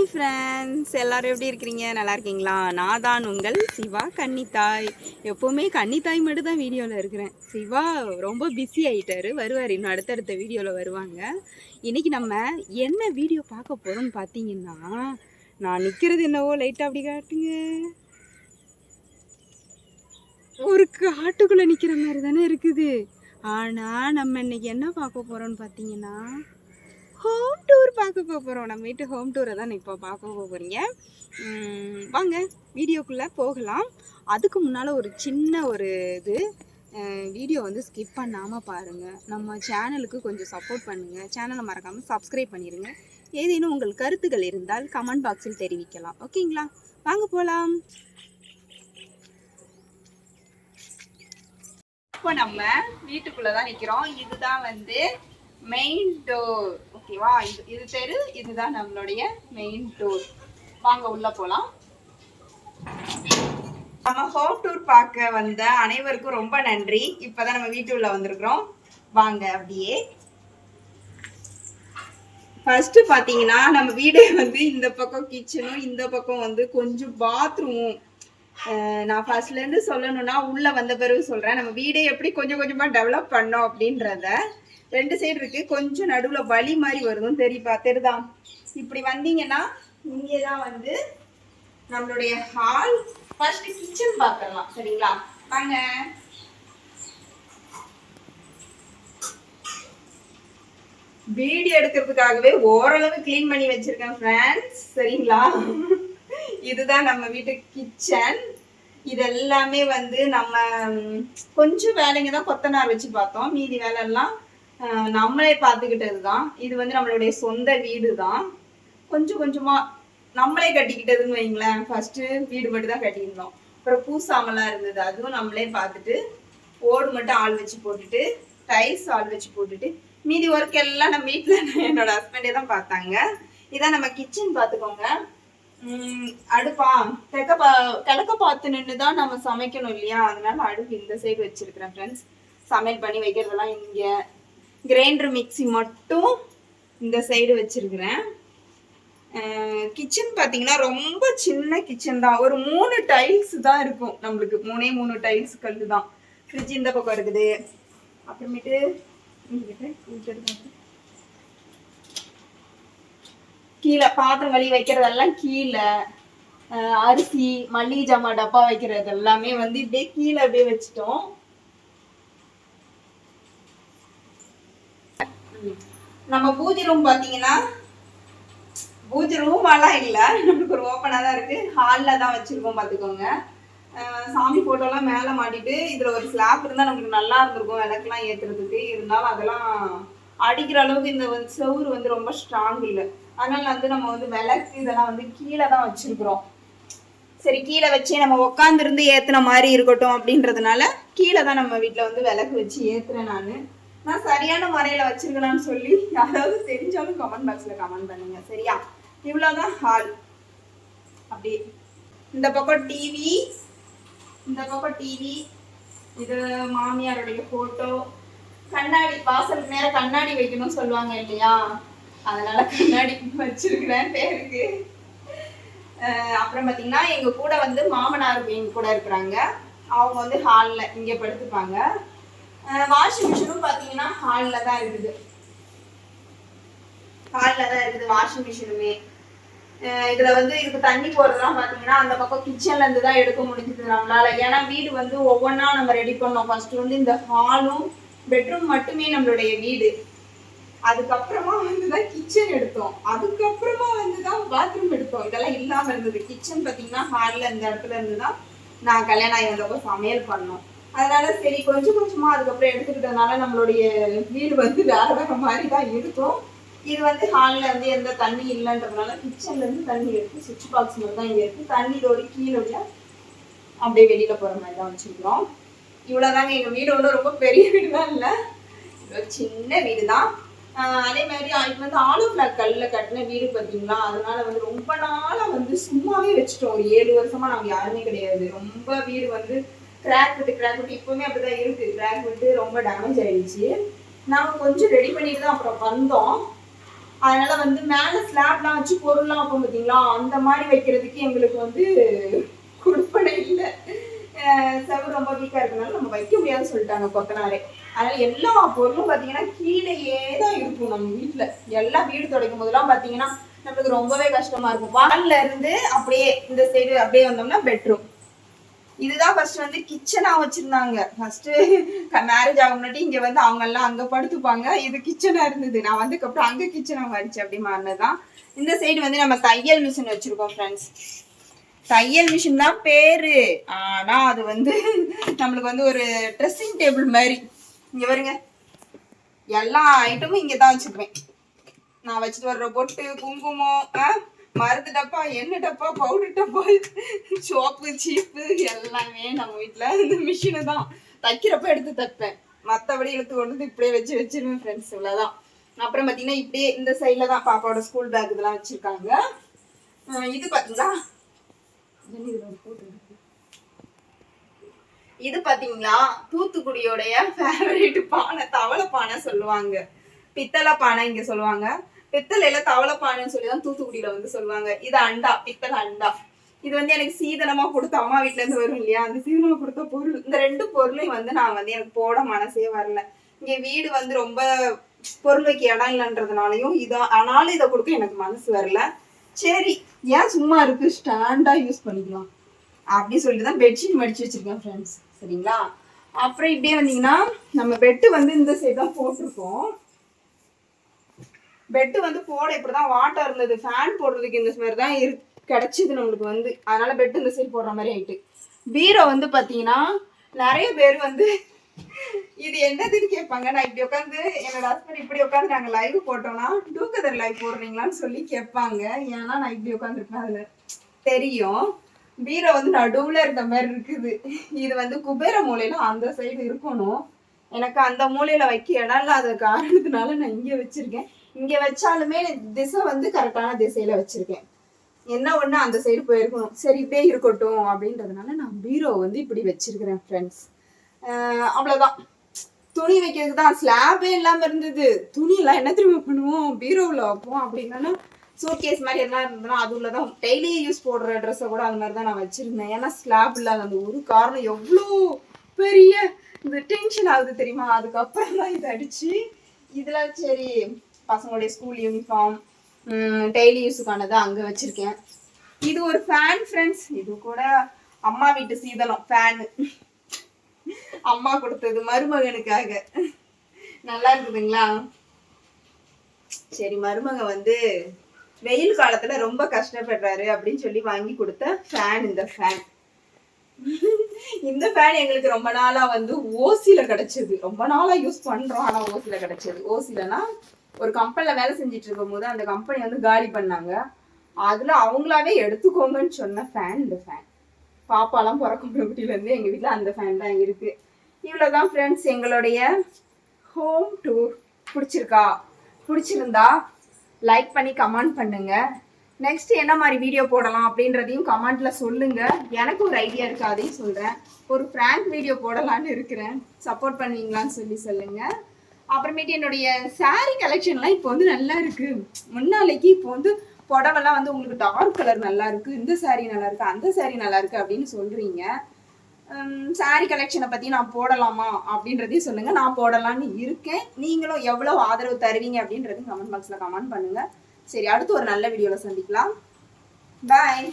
Hi friends எல்லாரும் எப்படி இருக்கிறீங்க? நல்லா இருக்கீங்களா? நான் தான் உங்கள் சிவா கன்னித்தாய். எப்போவுமே கன்னித்தாய் மட்டும் தான் வீடியோவில் இருக்கிறேன். சிவா ரொம்ப பிஸி ஆயிட்டாரு. வருவார். இன்னும் அடுத்தடுத்த வீடியோவில் வருவாங்க. இன்னைக்கு நம்ம என்ன வீடியோ பார்க்க போகிறோம்னு பார்த்தீங்கன்னா நான் நிற்கிறது என்னவோ லைட்டாக அப்படி காட்டுங்க. ஒரு காட்டுக்குள்ளே நிற்கிற மாதிரி தானே இருக்குது. ஆனால் நம்ம இன்னைக்கு என்ன பார்க்க போகிறோம்னு பார்த்தீங்கன்னா ஹோம் டூர் பார்க்க போகிறோம் நம்ம வீட்டு ஹோம் டூரை தான் இப்போ பார்க்க போகிறீங்க வாங்க வீடியோக்குள்ளே போகலாம். அதுக்கு முன்னால் ஒரு சின்ன ஒரு இது வீடியோ வந்து ஸ்கிப் பண்ணாமல் பாருங்கள் நம்ம சேனலுக்கு கொஞ்சம் சப்போர்ட் பண்ணுங்கள் சேனலை மறக்காமல் சப்ஸ்கிரைப் பண்ணிடுங்க ஏதேனும் உங்கள் கருத்துக்கள் இருந்தால் கமெண்ட் பாக்ஸில் தெரிவிக்கலாம். ஓகேங்களா? வாங்க போகலாம் இப்போ நம்ம வீட்டுக்குள்ளே தான் நிற்கிறோம் இதுதான் வந்து மெயின் டோர் ஓகேவா இது இது தெரு இதுதான் நம்மளுடைய மெயின் டோர் வாங்க உள்ள போலாம். நம்ம ஹோம் டூர் பார்க்க வந்த அனைவருக்கும் ரொம்ப நன்றி. இப்பதான் நம்ம வீட்டு உள்ள வந்திருக்கிறோம். வாங்க அப்படியே. ஃபர்ஸ்ட் பாத்தீங்கன்னா நம்ம வீடே வந்து இந்த பக்கம் கிச்சனும் இந்த பக்கம் வந்து கொஞ்சம் பாத்ரூமும் நான் ஃபர்ஸ்ட்லேருந்து சொல்லணும்னா உள்ளே வந்த பிறகு சொல்கிறேன் நம்ம வீடே எப்படி கொஞ்சம் கொஞ்சமாக டெவலப் பண்ணோம் அப்படின்றத ரெண்டு சைடு இருக்குது கொஞ்சம் நடுவில் வழி மாதிரி வருதும் தெரியுப்பா தெரியுதான் இப்படி வந்தீங்கன்னா இங்கே தான் வந்து நம்மளுடைய ஹால் ஃபர்ஸ்ட் கிச்சன் பார்க்கலாம் சரிங்களா? வாங்க. வீடியோ எடுக்கிறதுக்காகவே ஓரளவு க்ளீன் பண்ணி வச்சிருக்கேன் ஃப்ரெண்ட்ஸ் சரிங்களா? இதுதான் நம்ம வீட்டு கிச்சன் இது எல்லாமே வந்து நம்ம கொஞ்சம் வேலைங்க தான் கொத்தனார் வச்சு பார்த்தோம். மீதி வேலை எல்லாம் நம்மளே பார்த்துக்கிட்டது தான் இது வந்து நம்மளுடைய சொந்த வீடு தான் கொஞ்சம் கொஞ்சமாக நம்மளே கட்டிக்கிட்டதுன்னு வைங்களேன். ஃபர்ஸ்ட்டு வீடு மட்டும் தான் கட்டியிருந்தோம். அப்புறம் பூசாமலாம் இருந்தது. அதுவும் நம்மளே பார்த்துட்டு ஓடு மட்டும் ஆள் வச்சு போட்டுட்டு டைல்ஸ் ஆள் வச்சு போட்டுட்டு மீதி ஒர்க் எல்லாம் நம்ம வீட்டில் என்னோட ஹஸ்பண்டே தான் பார்த்தாங்க. இதான் நம்ம கிச்சன் பார்த்துக்கோங்க. அடுப்பா? தெக்க பா கிழக்க பார்த்து நின்று தான் நம்ம சமைக்கணும் இல்லையா? அதனால அடுப்பு இந்த சைடு வச்சிருக்கிறேன் ஃப்ரெண்ட்ஸ் சமையல் பண்ணி வைக்கிறதெல்லாம் இங்கே. கிரைண்டர் மிக்சி மட்டும் இந்த சைடு வச்சிருக்கிறேன். கிச்சன் பார்த்தீங்கன்னா ரொம்ப சின்ன கிச்சன் தான். ஒரு மூணு டைல்ஸ் தான் இருக்கும் நம்மளுக்கு. மூணே மூணு டைல்ஸ் கல்லு தான் ஃப்ரிட்ஜ் இந்த பக்கம் இருக்குது. அப்புறமேட்டு கீழே பாத்திரம் கழுவி வைக்கிறதெல்லாம் கீழே அரிசி மல்லிகை ஜாமான் டப்பா வைக்கிறது எல்லாமே வந்து இப்படியே கீழே அப்படியே வச்சுட்டோம். நம்ம பூஜை ரூம் பார்த்தீங்கன்னா பூஜை ரூம் எல்லாம் நம்மளுக்கு ஒரு ஓப்பனாக தான் இருக்கு. ஹாலில் தான் வச்சுருக்கோம் பார்த்துக்கோங்க. சாமி ஃபோட்டோலாம் மேலே மாட்டிட்டு இதில் ஒரு ஸ்லாப் இருந்தால் நம்மளுக்கு நல்லா இருந்திருக்கும் விளக்குலாம் ஏற்றுறதுக்கு இருந்தாலும் அதெல்லாம் அடிக்கிற அளவுக்கு இந்த வந்து சவுறு வந்து ரொம்ப ஸ்ட்ராங் இல்லை. அதனால வந்து நம்ம வந்து விளக்கு இதெல்லாம் வந்து கீழே தான் வச்சிருக்கிறோம். சரி கீழே வச்சு நம்ம உட்காந்துருந்து ஏத்துன மாதிரி இருக்கட்டும் அப்படின்றதுனால கீழே தான் நம்ம வீட்டில் வந்து விளக்கு வச்சு ஏத்துறேன் நான். நான் சரியான முறையில் வச்சிருக்கலாம்னு சொல்லி யாராவது தெரிஞ்சாலும் கமெண்ட் பாக்ஸில் கமெண்ட் பண்ணுங்க. சரியா? இவ்வளோதான் ஹால் அப்படி. இந்த பக்கம் டிவி இந்த பக்கம் டிவி இது மாமியாருடைய ஃபோட்டோ கண்ணாடி வாசலுக்கு நேரம் கண்ணாடி வைக்கணும்னு சொல்லுவாங்க இல்லையா? அதனால கண்ணாடி வச்சிருக்கிறேன் பேருக்கு. அஹ் அப்புறம் பார்த்தீங்கன்னா எங்க கூட வந்து மாமனார் எங்க கூட இருக்கிறாங்க. அவங்க வந்து ஹாலில் இங்கே படுத்துப்பாங்க. வாஷிங் மிஷினும் பார்த்தீங்கன்னா ஹாலில் தான் இருக்குது. ஹாலில் தான் இருக்குது வாஷிங் மிஷினுமே. இதுல வந்து இதுக்கு தண்ணி போடுறதுலாம் பார்த்தீங்கன்னா அந்த பக்கம் கிச்சன்லேருந்து தான் எடுக்க முடிஞ்சது நம்மளால. ஏன்னா வீடு வந்து ஒவ்வொன்றா நம்ம ரெடி பண்ணோம். ஃபர்ஸ்ட் வந்து இந்த ஹாலும் பெட்ரூம் மட்டுமே நம்மளுடைய வீடு. அதுக்கப்புறமா வந்து தான் கிச்சன் எடுத்தோம். அதுக்கப்புறமா வந்து தான் பாத்ரூம் எடுத்தோம். இதெல்லாம் இல்லாம இருந்தது. கிச்சன் பாத்தீங்கன்னா ஹால்ல இந்த இடத்துல இருந்து தான் நான் கல்யாணம் ஆகி வந்தப்போ சமையல் பண்ணோம். அதனால சரி கொஞ்சம் கொஞ்சமா அதுக்கப்புறம் எடுத்துக்கிட்டதுனால நம்மளுடைய வீடு வந்து வேற வேற மாதிரி தான் இருக்கும். இது வந்து ஹாலில் வந்து எந்த தண்ணி இல்லைன்றதுனால கிச்சன்ல இருந்து தண்ணி எடுத்து சுவிட்ச் பாக்ஸ் மட்டும் தான் இங்கே இருக்கு. தண்ணி ஒரு கீழே அப்படியே வெளியில போற மாதிரி தான் வச்சுருக்கிறோம். இவ்வளோதாங்க எங்கள் வீடு ஒன்றும் ரொம்ப பெரிய வீடு தான் இல்லை சின்ன வீடு தான் அதே மாதிரி அதுக்கு வந்து ஆலோ பிளாக் கல்ல கட்டின வீடு பார்த்தீங்களா அதனால வந்து ரொம்ப நாளா வந்து சும்மாவே வச்சுட்டோம். ஒரு ஏழு வருஷமா நாங்க யாருமே கிடையாது. ரொம்ப வீடு வந்து கிராக் விட்டு கிராக் விட்டு இப்பவுமே அப்படிதான் இருக்கு. கிராக் விட்டு ரொம்ப டேமேஜ் ஆயிடுச்சு. நாங்கள் கொஞ்சம் ரெடி பண்ணிட்டு தான் அப்புறம் வந்தோம். அதனால வந்து மேல ஸ்லாப்லாம் வச்சு பொருள்லாம் வைப்போம் பார்த்தீங்களா அந்த மாதிரி வைக்கிறதுக்கு எங்களுக்கு வந்து கொடுப்பனை இல்லை. செவரு ரொம்ப வீக்கா இருக்கனால நம்ம வைக்க முடியாதுன்னு சொல்லிட்டாங்க கொத்தனாரே. அதனால எல்லா பொருளும் பார்த்தீங்கன்னா கீழேயே தான் இருக்கும் நம்ம வீட்டில் எல்லாம் வீடு துடைக்கும் போதெல்லாம் பார்த்தீங்கன்னா நம்மளுக்கு ரொம்பவே கஷ்டமாக இருக்கும். வால்ல இருந்து அப்படியே இந்த சைடு அப்படியே வந்தோம்னா பெட்ரூம் இதுதான் ஃபர்ஸ்ட் வந்து கிச்சனாக வச்சுருந்தாங்க. ஃபர்ஸ்ட் மேரேஜ் ஆக முன்னாடி இங்கே வந்து அவங்கெல்லாம் அங்கே படுத்துப்பாங்க. இது கிச்சனாக இருந்தது. நான் வந்துக்கப்புறம் அங்கே கிச்சனாக கிச்சனா மாறிச்சு அப்படி மாறினதுதான். இந்த சைடு வந்து நம்ம தையல் மிஷின் வச்சுருக்கோம் ஃப்ரெண்ட்ஸ் தையல் மிஷின் தான் பேரு. ஆனால் அது வந்து நம்மளுக்கு வந்து ஒரு ட்ரெஸ்ஸிங் டேபிள் மாதிரி. இங்க பாருங்க. எல்லா ஐட்டமும் இங்கே தான் வச்சுக்குவேன் நான் வச்சுட்டு வர்ற பொட்டு குங்குமம் ஆ, மருந்து டப்பா எண்ணெய் டப்பா பவுடர் டப்பா சோப்பு சீப்பு எல்லாமே நம்ம வீட்டில் இந்த மிஷினு தான். தைக்கிறப்ப எடுத்து தைப்பேன். மற்றபடி இழுத்து கொண்டு வந்து இப்படியே வச்சு வச்சிருவேன் ஃப்ரெண்ட்ஸ் இவ்வளோதான் அப்புறம் பார்த்தீங்கன்னா இப்படியே இந்த சைடில் தான் பாப்பாவோட ஸ்கூல் பேக் இதெல்லாம் வச்சுருக்காங்க. இது பார்த்தீங்களா போட்டு இதுல ஒரு photo இருக்கு? இது பாத்தீங்களா? தூத்துக்குடியோடைய ஃபேவரேட் பானை தவளை பானை சொல்லுவாங்க. பித்தளை பானை இங்க சொல்லுவாங்க. பித்தளையில தவளை பானைன்னு சொல்லி தான் தூத்துக்குடியில வந்து சொல்லுவாங்க. இது அண்டா பித்தளை அண்டா. இது வந்து எனக்கு சீதனமா கொடுத்த அம்மா வீட்ல இருந்து வரும் இல்லையா? அந்த சீதனமா கொடுத்த பொருள். இந்த ரெண்டு பொருளையும் வந்து நான் வந்து எனக்கு போட மனசே வரல. இங்க வீடு வந்து ரொம்ப பொருள் வைக்க இடம் இல்லைன்றதுனாலயும் இதை ஆனாலும் இதை கொடுக்க எனக்கு மனசு வரல. சரி ஏன் சும்மா இருக்கு? ஸ்டாண்டா யூஸ் பண்ணிக்கலாம். அப்படி சொல்லிட்டு தான் பெட்ஷீட் மடிச்சு வச்சிருக்கேன் ஃப்ரெண்ட்ஸ் சரிங்களா? அப்புறம் இப்படியே வந்தீங்கன்னா நம்ம பெட்டு வந்து இந்த சைடு தான் போட்டிருக்கோம். பெட்டு வந்து போட இப்படிதான் வாட்டர் இருந்தது. ஃபேன் போடுறதுக்கு இந்த மாதிரி தான் இரு கிடச்சிது நம்மளுக்கு வந்து. அதனால பெட்டு இந்த சைடு போடுற மாதிரி ஆயிட்டு. பீரோ வந்து பாத்தீங்கன்னா நிறைய பேர் வந்து இது என்னதுன்னு கேட்பாங்க. நான் இப்படி உட்காந்து என்னோட ஹஸ்பண்ட் இப்படி உட்காந்து நாங்கள் லைவ் போட்டோம்னா டூக்கதர் லைவ் போடுறீங்களான்னு சொல்லி கேட்பாங்க. ஏன்னா நான் இப்படி உட்காந்துருப்பேன் அதில். தெரியும். பீரோ வந்து நடுவுல இருக்க மாதிரி இருக்குது. இது வந்து குபேர மூலையில அந்த சைடு இருக்கணும். எனக்கு அந்த மூலையில வைக்க இடம் இல்லாத காரணத்தினால நான் இங்க வச்சிருக்கேன். இங்க வச்சாலுமே திசை வந்து கரெக்டான திசையில வச்சிருக்கேன். என்ன ஒண்ணு அந்த சைடு போயிருக்கணும் சரி இப்படியே இருக்கட்டும் அப்படின்றதுனால நான் பீரோ வந்து இப்படி வச்சிருக்கிறேன் ஃப்ரெண்ட்ஸ் அவ்வளவுதான். துணி வைக்கிறதுக்கு தான் ஸ்லாபே இல்லாம இருந்தது. துணி எல்லாம் என்ன திரும்ப பண்ணுவோம்? பீரோவில் வைப்போம் அப்படின்னா சூட்கேஸ் மாதிரி எல்லாம் இருந்ததுன்னா அது உள்ளதான் டெய்லி யூஸ் போடுற ட்ரெஸ்ஸை கூட அது மாதிரி தான் நான் வச்சிருந்தேன். ஏன்னா ஸ்லாப் இல்லாத அந்த ஒரு காரணம் எவ்வளோ பெரிய இந்த டென்ஷன் ஆகுது தெரியுமா? அதுக்கப்புறம் தான் இது அடிச்சு. இதில் சரி பசங்களுடைய ஸ்கூல் யூனிஃபார்ம் டெய்லி யூஸுக்கானது அங்கே வச்சுருக்கேன். இது ஒரு ஃபேன் ஃப்ரெண்ட்ஸ் இது கூட அம்மா வீட்டு சீதனம் ஃபேனு அம்மா கொடுத்தது மருமகனுக்காக. நல்லா இருக்குதுங்களா சரி மருமக வந்து வெயில் காலத்துல ரொம்ப கஷ்டப்படுறாரு அப்படின்னு சொல்லி வாங்கி கொடுத்த ஃபேன் இந்த ஃபேன் இந்த ஃபேன் எங்களுக்கு ரொம்ப நாளா வந்து ஓசில கிடைச்சது. ரொம்ப நாளா யூஸ் பண்றோம் ஆனா ஓசில கிடைச்சது. ஓசிலனா ஒரு கம்பெனில வேலை செஞ்சுட்டு இருக்கும் போது அந்த கம்பெனி வந்து காலி பண்ணாங்க. அதுல அவங்களாவே எடுத்துக்கோங்கன்னு சொன்ன ஃபேன் இந்த ஃபேன் பாப்பாலாம் பிறக்கும் குட்டில இருந்து எங்க அந்த ஃபேன் தான் இருக்கு. இவ்வளவுதான் ஃப்ரெண்ட்ஸ் எங்களுடைய ஹோம் டூர் பிடிச்சிருக்கா? பிடிச்சிருந்தா? லைக் பண்ணி கமெண்ட் பண்ணுங்க. நெக்ஸ்ட் என்ன மாதிரி வீடியோ போடலாம் அப்படின்றதையும் கமெண்ட்ல சொல்லுங்க. எனக்கு ஒரு ஐடியா இருக்கு அதையும் சொல்றேன். ஒரு ஃப்ராங்க் வீடியோ போடலான்னு இருக்கிறேன். சப்போர்ட் பண்ணுவீங்களான்னு சொல்லி சொல்லுங்க. அப்புறமேட்டு என்னுடைய saree கலெக்ஷன்லாம் இப்போ வந்து நல்லா இருக்கு. முன்னாளைக்கு இப்போ வந்து புடவெல்லாம் வந்து உங்களுக்கு டார்க் கலர் நல்லா இருக்கு. இந்த saree நல்லா இருக்கு அந்த saree நல்லா இருக்கு அப்படின்னு சொல்றீங்க. சாரி கலெக்ஷனை பற்றி நான் போடலாமா அப்படின்றதையும் சொல்லுங்கள் நான் போடலான்னு இருக்கேன். நீங்களும் எவ்வளோ ஆதரவு தருவீங்க அப்படின்றது கமெண்ட் பாக்ஸில் கமெண்ட் பண்ணுங்கள் சரி அடுத்து ஒரு நல்ல வீடியோவில் சந்திக்கலாம். பாய்